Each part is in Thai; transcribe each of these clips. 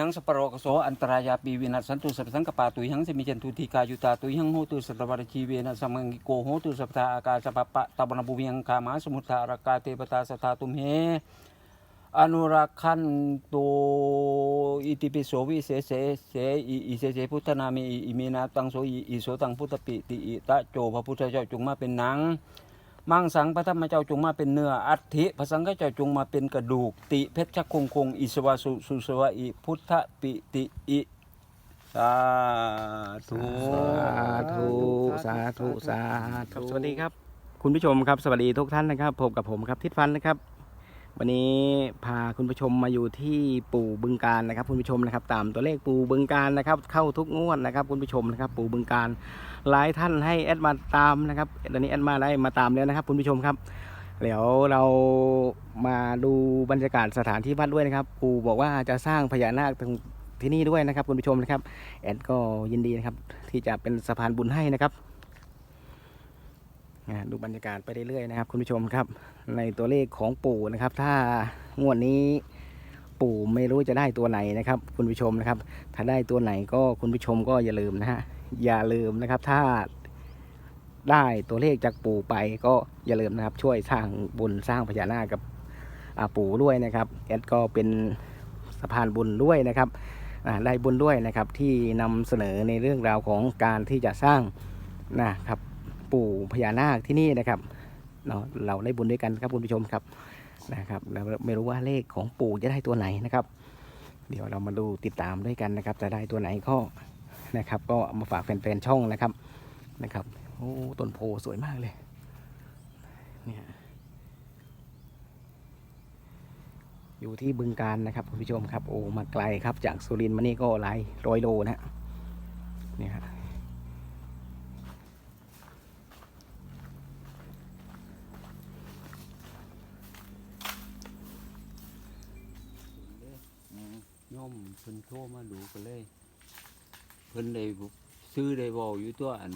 ยังสปปะโรกโสอันตรายาปีวินัสสันตุสัพสังกปาตุยังสมิจันตุทีกายุตาตุยังโหตุสัตวรชีเวนะสมังกิโกโหตุสัพทาอากาสปะปะตบนบุเวียงกามาสมุทธารกาเทปตาสทาตุมเฮอนุรักขันโตอิติปิโสวิเศษเสเสอิอิเสเสพุทธนามิอิอินาตังโสอิอิโสตังพุทธปิติอิตะโจพระพุทธเจ้าจงมาเป็นนัง มังสังพระธรรมเจ้าจงมาเป็นเนื้ออัฐิพระสังฆเจ้าจงมาเป็นกระดูก ติเพชรคงคง อิสวาสุสุสวะอิพุทธปิติอิสาธุสาธุสาธุสาธุสวัสดีครับ คุณผู้ชมครับสวัสดีทุกท่านนะครับพบกับผมครับทิศฟันนะครับ วันนี้พาคุณผู้ชมมาอยู่ที่ปู่บึงการนะครับ คุณผู้ชมนะครับ ตามตัวเลขปู่บึงการนะครับ เข้าทุกงวดนะครับ คุณผู้ชมนะครับ ปู่บึงการหลายท่านให้แอดมาตามนะครับตอนนี้แอดมาได้มาตามแล้วนะครับ คุณผู้ชมครับเดี๋ยวเรามาดูบรรยากาศสถานที่วัดด้วยนะครับ ปู่บอกว่าจะสร้างพญานาคตรงที่นี่ด้วยนะครับ คุณผู้ชมนะครับ แอดก็ยินดีนะครับ ที่จะเป็นสะพานบุญให้นะครับ ดูบรรยากาศไปเรื่อยๆนะครับ คุณผู้ชมครับ ในตัวเลขของปู่นะครับ ถ้างวดนี้ปู่ไม่รู้จะได้ตัวไหนนะครับ คุณผู้ชมนะครับ ถ้าได้ตัวไหนก็คุณผู้ชมก็อย่าลืมนะฮะอย่าลืมนะครับ ถ้าได้ตัวเลขจากปู่ไปก็อย่าลืมนะครับ ช่วยสร้างบุญสร้างพญานาคกับปู่ด้วยนะครับแอดก็เป็นสะพานบุญด้วยนะครับได้บุญด้วยนะครับที่นำเสนอในเรื่องราวของการที่จะสร้างนะครับ ปู่พญานาคที่นี่นะครับเนาะเราได้บุญด้วยกันครับคุณผู้ชมครับนะครับเราไม่รู้ว่าเลขของปู่จะได้ตัวไหนนะครับ เดี๋ยวเรามาดูติดตามด้วยกันนะครับ จะได้ตัวไหนก็นะครับ ก็มาฝากแฟนๆช่องนะครับนะครับโอ้ต้นโพสวยมากเลยเนี่ยอยู่ที่บึงการนะครับคุณผู้ชมครับโอ้มาไกลครับจากสุรินทร์มานี่ก็หลายร้อยโลนะฮะเนี่ยฮะ โย มเพิ่นโทรมาดูกันเลย เพิ่นได้ซื้อได้เว้าอยู่ตัวอัน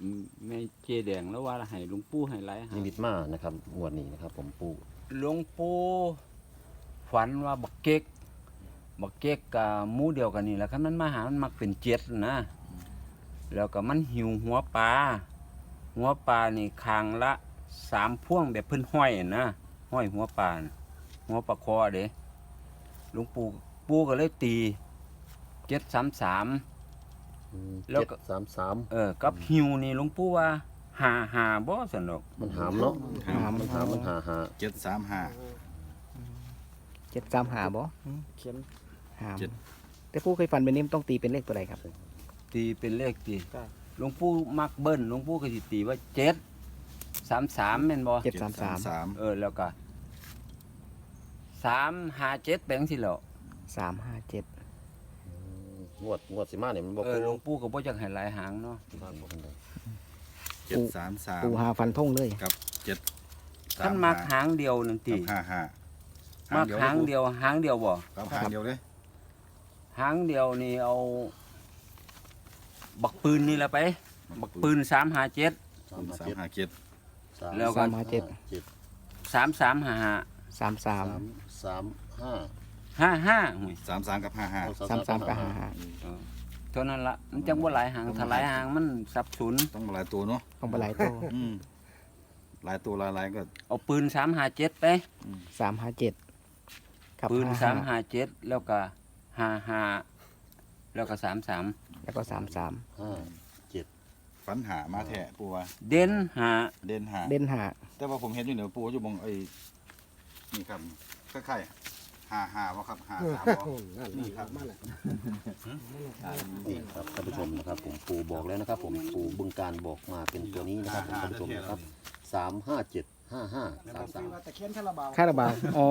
อืมแม่เจแดงแล้วว่าให้หลวงปู่ให้หลายหานิมิตมานะครับงวดนี้นะครับ ผมปูหลวงปู่ฝันว่าบักเก๊กบักเก๊กกับหมูเดียวกันนี่แหละครับมันมาหามันมักเป็นเจ็ดนะแล้วก็มันหิวหัวปลาหัวปลานี่คางละสามพ่วงแบบเพิ่นห้อยนะห้อยหัวปลาน่ะหัวปลาคอเด้หลวงปู่ ปู่ก็เลยตีเจ็ดสามสาม แล้วเจ็ดก็ สามสามเออกับหิวนี่หลวงปู่ว่าหาหาบ่สนุกมันหามเนาะหาม มันหามมันหาหาเจ็ดสามห้า เจ็ดสามหาบ่เขียนหามเจ็ด แต่ผู้เคยฟันเป็นนิ่มต้องตีเป็นเลขตัวใดครับตีเป็นเลขตีหลวงปู่มักเบิ้ลหลวงปู่ก็สิตีว่าเจ็ดสามสามแม่นบ่เจ็ดสามสามสามเออแล้วก็สามห้าเจ็ดแปลงสิเหรอ สามห้าเจ็ดงวดงวดสิมาเนี่ยมันบอกเออหลวงปู่ก็บ่จักให้หลายหางเนาะบ้านบอกกันเลยเจ็ดสามสามปูหาฟันทงเลย กับเจ็ดสาท่านมักหางเดียวนั่นติกับห้าห้ามักหางเดียวหางเดียวบ่กับหางเดียวเลยหางเดียวนี่เอา บักปืนนี่ละไป บักปืนสามห้าเจ็ดสามสามเจ็ดห้าเจ็ดสามแล้วก็สามห้าเจ็ดเจ็ดสามสามห้าห้าสามสามสามสามห้า ห้าห้าหุ้ยสามสามกับห้าห้าเอสามสามกับห้าห้าเท่านั้นละมันจังบ่หลายหางถ้าหลายหางมันสับสนต้องหลายตัวเนาะต้องไปหลายตัวอืมหลายตัวหลายหลายก็ เอาปืนสามห้าเจ็ดไปสามห้าเจ็ดกับปืนห้าสามห้าห้าเจ็ดแล้วก็ห้าห้าแล้วก็สามสามแล้วก็สามสามห้าเจ็ดฝันหามาแท้ปูว่าเด่นหาเด่นหาเด่นหาแต่ว่าผมเห็นอยู่เหนือปูอยู่บงไอ้นี่ครับคล้ายๆ ห้าห้าวะครับห้าสามวะนี่ครับนี่ครับท่านผู้ชมนะครับผมปูบอกแล้วนะครับ ผมปูบึงการบอกมาเป็นตัวนี้นะครับผมท่านผู้ชมนะครับสามห้าเจ็ดห้าห้าสามสามคาราบาวอ๋อ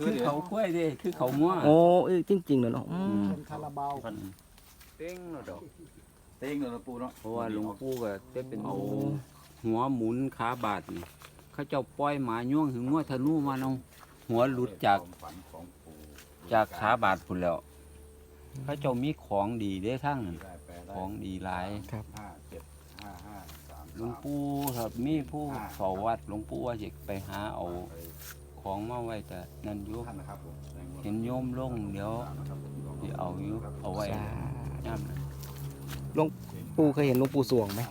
คือเขาคุ้ยเด้คือเขามั่วโอ้เอ้ยจริงๆเลยเนาะอืมเต้งเนาะดอกเต้งเลยนะปูเนาะเพราะว่าหลวงปู่ก็จะเป็นเอาหัวหมุนขาบาดนี่เขาเจ้าปล่อยหมาย่วงถึงงัวธนูมาเนาะ หัวหลุดจากฝันของปูจากขาบาดพุ่นแล้วเขาเจ้ามีของดีเด้ทั้งนั้นได้แปลได้ของดีหลายครับห้าเจ็ดห้าห้าสามหลวงปู่ครับมีผู้เฝ้าวัดหลวงปู่ว่าจะไปหาเอาของมาไว้แต่นั่นอยู่ท่านนะครับผมเห็นโยมลงเดี๋ยวนะครับผมอยู่เอาไว้สาย่ำนะหลวงปู่เคยเห็นหลวงปู่สวงไหม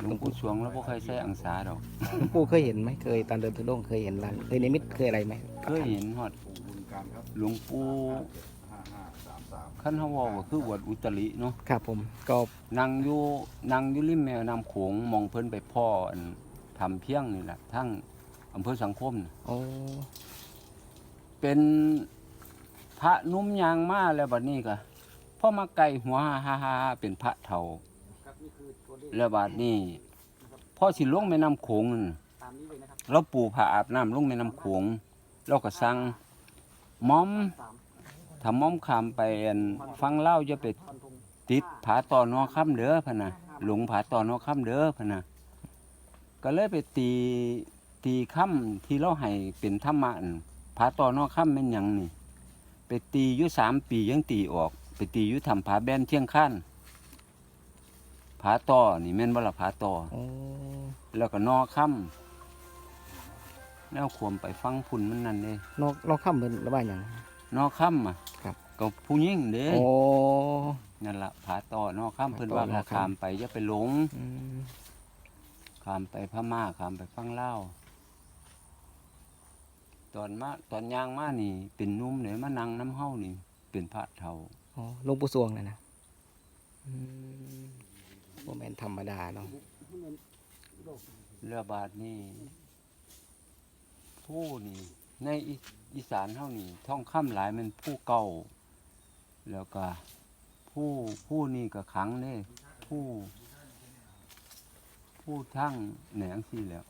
หลวงปู่สวงแล้วบ่เคยใส่อังสาดอก หลวงปู่เคยเห็นไหมเคยตอนเดินทุดงค์เคยเห็นรังเคยนิมิตเคยอะไรไหมเคยเห็นฮอดปู่บุญการครับหลวงปู่ห้าห้าสามสามคันเฮาเว้าก็คืออวดอุตริเนาะครับผมก็นั่งอยู่นั่งอยู่ริมแม่น้ำโขงมองเพิ่นไปพ่ออันทำเพียงนี่แหละทั้งอำเภอสังคมน่ะโอ้เป็นพระนุ่มยางมาแล้วบัดนี้ก็พ่อมาไก่หัวฮ่าฮ่าฮ่าเป็นพระเฒ่า แล้วบัดนี้พ่อสิลงแม่น้ำโขงนั่นเราปูผ้าอาบน้ำลงแม่น้ำโขงเราก็สั่งม้อมถ้าม้อมขามไปฟังเล่าจะไปติดผาต่อนอค่ำเด้อพะนะหลงผาต่อนอค่ำเด้อพะนะก็เลยไปตีตีค่ำที่เราให้เป็นธรรมะผาต่อนอค่ำเป็นหยังนี่ไปตียู่สามปียังตีออก ไปตียู่ทำผาแบนเที่ยงขั้นาต่อนี่แม่นบ่ละผาต่อโอ้แล้วก็นอค่ำแล้วขวมไปฟังพุ่นมันนั่นเลยนอกนอกค่ำเป็นระบายอย่าง นอค่ำอะครับ ก็ผู้หญิงเด้โอ้ นั่นละผาต่อนอค่ำเพิ่นว่าผาต่อนอถ้าค่ำขามไปอย่าไปหลงอืมขามไปพม่าขามไปฟังเล่าวตอนมาตอนย่างมานี่ เป็นหนุ่มเลยมานั่งน้ำเฮานี่ เป็นพระเฒ่าอ๋อหลวงปู่สวงนะนะอืม โมเมนธรรมดาเนาะเรือบาทนี่ผู้นี่ ในอีอีสานเท่านี่ท่องคำหลายมันผู้เก่า แล้วก็ผู้ผู้นี่ก็ขังเนี่ยผู้ ผู้ทั้งแหนงสี่แล้ว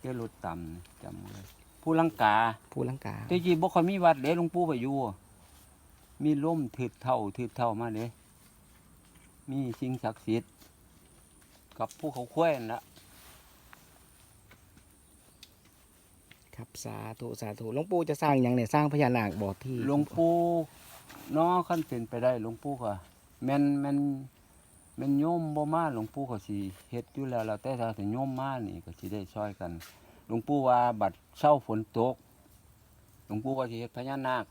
แกรถต่ำนะจำเลยผู้ลังกาผู้ลังกาแต่จีบ่ค่อยมีวัดเด้หลวงปู่ไปอยู่ มีล่มถืดเท่าถืดเท่ามาเด้ มีสิ่งศักดิ์สิทธิ์กับผู้เขาคุ้ยนั่นละครับสาธุสาธุหลวงปู่จะสร้างอย่างเนี่ยสร้างพญานาคบ่อที่หลวงปู่เนาะขั้นเป็นไปได้หลวงปู่ก็แม่นแม่นแม่นโยมบ่มาหลวงปู่ก็สิเฮ็ดอยู่แล้วแล้วแต่ถ้าถึงโยมมานี่ก็สิได้ช่วยกัน หลวงปู่ว่าบัดเช้าฝนตก หลวงปู่ก็สิเฮ็ดพญานาค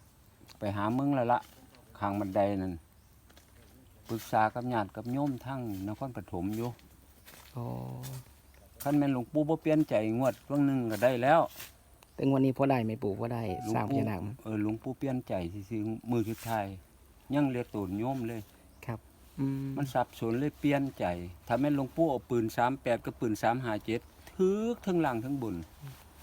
ไปหามึงแล้วละข้างบันไดนั่น ปรึกษากับญาติกับโยมทั้งนครปฐมอยู่โอ้คันแม่นหลวงปู่บ่เปลี่ยนใจงวดช่วงหนึงก็ได้แล้ว แต่งวันนี้พอได้ไหมปู่พอได้หลวงสร้างพปู่ญานาคไหมเออหลวงปู่เปลี่ยนใจซื่อๆมือสุดท้ายยังเรียกตูนโยมเลย ครับ อืมมันสับสนเลยเปลี่ยนใจ ถ้าแม่นหลวงปู่เอาปืน38กับปืน357ทึกทั้งหลังทั้งบน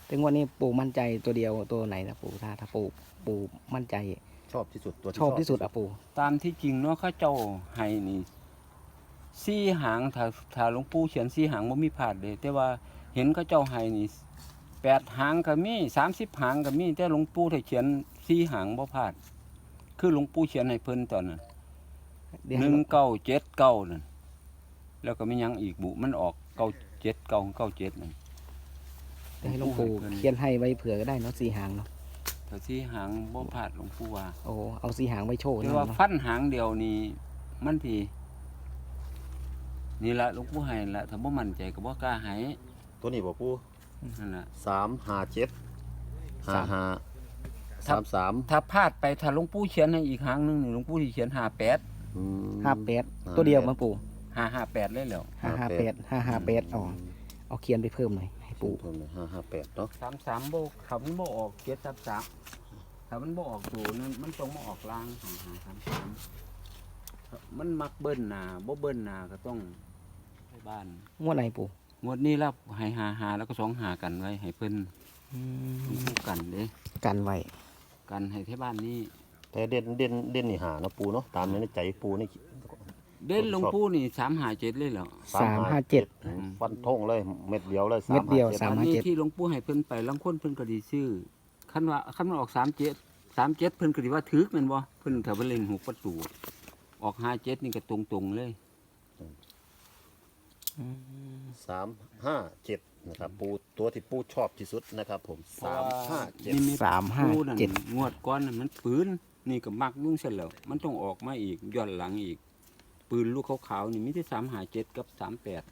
แต่งวันนี้ปู่มั่นใจตัวเดียวตัวไหนนะปู่ถ้าถ้าปู่ปู่มั่นใจช อบที่สุดตัวชอบที่สุดอะปู่ตามที่จริงเนาะเขาเจ้าให้นี่ซี่หางถ้าถ้าหลวงปู่เขียนซี่หางบ่มีพลาดเลยแต่ว่าเห็นเขาเจ้าให้นี่แปดหางก็มี30หางก็มีแต่หลวงปู่ถ้าเขียนซี่หางบ่พลาด คือหลวงปู่เขียนให้เพิ่นตอนนั้นเดี๋ยวหให้นึ่งเก้าเจ็ดเก้านั่นแล้วก็ไม่ยังอีกบุมันออกเก้าเจ็ดเก้าเก้าเจ็ดนั่นเดี๋ยวให้หลวงปู่เขียนให้ไว้เผื่อก็ได้เนาะสี่หางเนาะ แต่ที่หางบ่พลาดหลวงปู่ว่าโอ้เอาสี่หางไว้โชว์แต่เนาะว่าฟันหางเดียวนี่มันทีนี่ละหลวงปู่ให้ละถ้าบ่มั่นใจก็บ่กล้าให้ตัวนี้บอกปูนั่นล่ะ สามห้าเจ็ดห้าห้าสามสามถ้าพลาดไปถ้าหลวงปู่เขียนให้อีกหางหนึงนี่หลวงปู่สิเขียน58 อืม ห้าแปดตัวเดียวมาปู่558เลยแล้ว ห้าห้าแปดห้าห้าแปดอ๋อเอาเขียนไปเพิ่มหน่อยให้ ปูปู่เพิ่มเลยห้าห้าแปดเนาะ33บ่ถ้ามันบ่ออก733ถ้ามันบ่ออกตัวนั้นมันต้องมาออกล่าง5533มันมักเบิ้ลหน้าบ่เบิ้ลหน้าก็ต้องไปบ้านงวดไหนปู่งวดนี้แล้วให้หาหาแล้วก็สองหากันไว้ให้เพิ่นอืมคู่กันเด้กันไว้กันให้ที่บ้านนี้แต่เด่นเด่นเด่นนี่หาเนาะปูเนาะตามในใจปูนี่ เด่นหลวงปู่นี่สามหาเจ็ดเลยเหรอสามห้าเจ็ด ฟันธงเลยเม็ดเดียวเลยเม็ดเดียว357สามอันนี้ที่หลวงปู่ให้เพิ่นไปลังคนเพิ่นก็ดีซื้อคันว่าคันมันออกสามเจ็ดสามเจ็ดเพิ่นก็ดีว่าถึกแม่นบ่เพิ่นถ้าเพิ่นเล่นหกประตูออกห้าเจ็ดนี่ก็ตรงๆเลย สามห้าเจ็ดนะครับ ปูตัวที่ปูชอบที่สุดนะครับ ผมสามห้าเจ็ดนิมิตสามห้าปู่นั่นเจ็ด งวดก้อนนั่นมันปืนนี่ก็มักยุ่งเสร็จแล้วมันต้องออกมาอีกย้อนหลังอีก ปืนลูกขาวๆนี่มีแต่สามหาเจ็ดกับสามแปด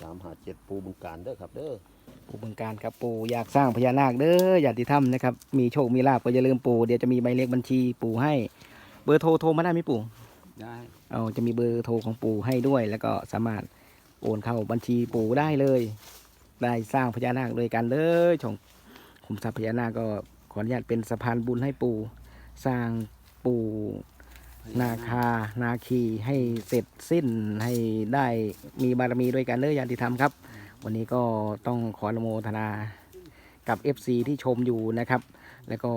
สามห้าเจ็ดปูบึงการเด้อครับเด้อปู่บึงการครับปู่อยากสร้างพญานาคเด้ออยากที่ถ้ำนะครับมีโชคมีลาบก็อย่าลืมปู่เดี๋ยวจะมีใบเลขบัญชีปู่ให้ เบอร์โทรโทรมาได้ไหมปู่ได้เอาจะมีเบอร์โทรของปู่ให้ด้วย แล้วก็สามารถโอนเข้าบัญชีปู่ได้เลย ได้สร้างพญานาคด้วยกันเลยชงขุมทรัพย์พญานาคก็ขออนุญาตเป็นสะพานบุญให้ปู่สร้างปู่ นาคา นาคีให้เสร็จสิ้นให้ได้มีบารมีด้วยกันเลยญาติธรรมครับ วันนี้ก็ต้องขออนุโมทนากับ FC ที่ชมอยู่นะครับ แล้วก็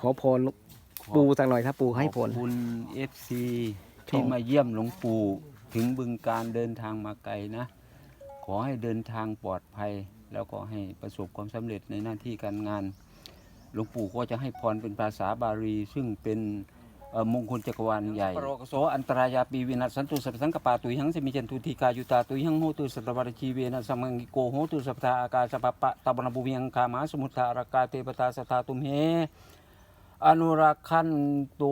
ขอพรปู่สักหน่อยถ้าปู่ให้ผลขอบคุณเอฟซีชที่มมาเยี่ยมหลวงปู่ถึงบึงการเดินทางมาไกลนะ ขอให้เดินทางปลอดภัย แล้วก็ให้ประสบความสำเร็จในหน้าที่การงาน หลวงปู่ก็จะให้พรเป็นภาษาบาลีซึ่งเป็นเอ่อ มงคลจักรวาลใหญ่ปรกโสอันตรายาปีวินัสสันตุสัพสังกปาตุยังสมิจันทุทีกายุตาตุยังโหตุสัตวรชีเวนะสัมมังกิโกโหตุสัพพะอากาสปะปะตบนบุเวียงคามาสมุทธารกาเตปตาสทาตุมเหอนุรักขันโต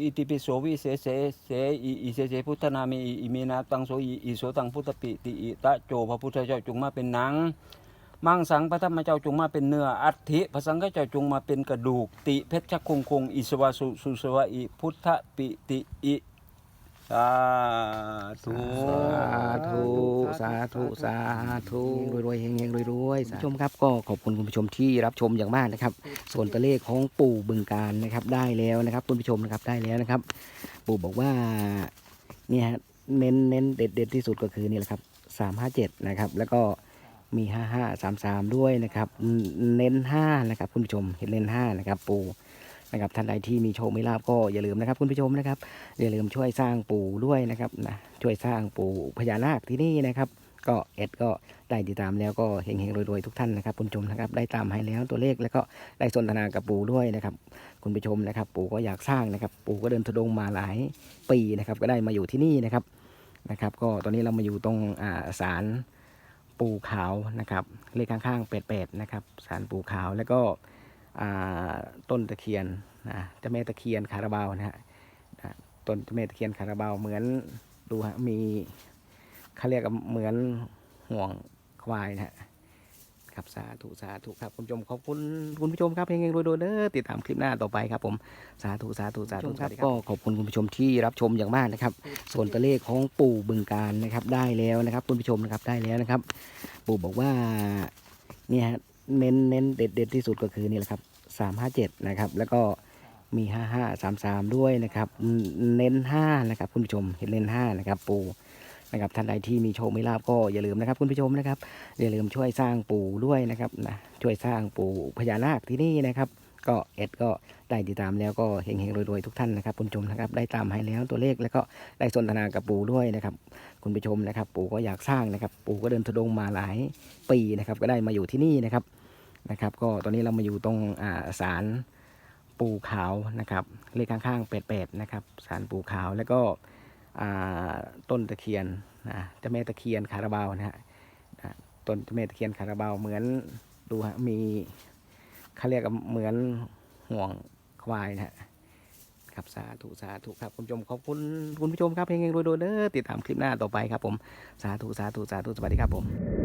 อิติปิโสวิเศษเสเสอิอิเสเสพุทธนามิอิอิเมนาตังโสอิโสตังพุทธปิติอิตะโจพระพุทธเจ้าจงมาเป็นนัง มังสังพระธรรมเจ้าจงมาเป็นเนื้ออัฐิพระสังฆเจ้าจงมาเป็นกระดูก ติเพชรคงคงอิสวาสุสุสวะอิพุทธปิติอิสาธุสาธุสาธุสาธุรวยๆเฮงๆรวยๆสาธุผู้ชมครับก็ขอบคุณคุณผู้ชมที่รับชมอย่างมากนะครับ ส่วนตัวเลขของปู่บึงการนะครับได้แล้วนะครับคุณผู้ชมนะครับได้แล้วนะครับ ปู่บอกว่าเนี่ยฮะเน้นเน้นเด็ดเด็ดที่สุดก็คือนี่แหละครับสามห้าเจ็ดนะครับ แล้วก็ มีห้าห้าสามสามด้วยนะครับ เน้นห้านะครับ คุณผู้ชมเห็นเน้นห้านะครับ ปูนะครับท่านใดที่มีโชคมีลาบก็อย่าลืมนะครับ คุณผู้ชมนะครับอย่าลืมช่วยสร้างปู่ด้วยนะครับนะช่วยสร้างปู่พญานาคที่นี่นะครับ ก็เอ็ดก็ได้ติดตามแล้วก็เฮงๆรวยๆทุกท่านนะครับ คุณผู้ชมนะครับได้ตามให้แล้วตัวเลขแล้วก็ได้สนทนากับปู่ด้วยนะครับ คุณผู้ชมนะครับ ปู่ก็อยากสร้างนะครับ ปู่ก็เดินทุดงมาหลายปีนะครับ ก็ได้มาอยู่ที่นี่นะครับนะครับ ก็ตอนนี้เรามาอยู่ตรงอ่าศาล ปูขาวนะครับเลขข้างๆเป็ดๆนะครับสารปูขาวแล้วก็ต้นตะเคียนนะเจ้าแม่ตะเคียนคาราบาวนะฮะต้นเจ้าแม่ตะเคียนคาราบาวเหมือนดูฮะมีเขาเรียกเหมือนห่วงควายนะฮะ ครับสาธุสาธุครับคุณผู้ชมขอบคุณคุณผู้ชมครับเฮงๆรวยๆเด้อติดตามคลิปหน้าต่อไปครับผมสาธุสาธุสาธุครับก็ขอบคุณคุณผู้ชมที่รับชมอย่างมากนะครับ ส่วนตัวเลขของปู่บึงการนะครับได้แล้วนะครับ คุณผู้ชมนะครับได้แล้วนะครับ ปู่บอกว่าเนี่ยฮะเน้นเน้นเด็ดเด็ดที่สุดก็คือนี่แหละครับสามห้าเจ็ดนะครับ แล้วก็มีห้าห้าสามสามด้วยนะครับ เน้นห้านะครับ คุณผู้ชมเห็นเน้นห้านะครับ ปู นะครับท่านใดที่มีโชคมีลาบก็อย่าลืมนะครับ คุณผู้ชมนะครับอย่าลืมช่วยสร้างปู่ด้วยนะครับนะช่วยสร้างปู่พญานาคที่นี่นะครับ ก็เอ็ดก็ได้ติดตามแล้วก็เฮงๆรวยๆทุกท่านนะครับคุณผู้ชมนะครับได้ตามให้แล้วตัวเลขแล้วก็ได้สนทนากับปู่ด้วยนะครับ คุณผู้ชมนะครับ ปู่ก็อยากสร้างนะครับ ปู่ก็เดินทุดงมาหลายปีนะครับ ก็ได้มาอยู่ที่นี่นะครับนะครับ ก็ตอนนี้เรามาอยู่ตรงอ่าศาลปูขาวนะครับเลขข้างๆเป็ดๆนะครับสารปูขาวแล้วก็ ต้นตะเคียนนะเจ้าแม่ตะเคียนคาราบาวนะฮะต้นเจ้าแม่ตะเคียนคาราบาวเหมือนดูฮะมีเขาเรียกเหมือนห่วงควายนะฮะครับสาธุสาธุครับคุณผู้ชมขอบคุณคุณผู้ชมครับเฮงๆรวยๆเด้อติดตามคลิปหน้าต่อไปครับผมสาธุสาธุสาธุสวัสดีครับผม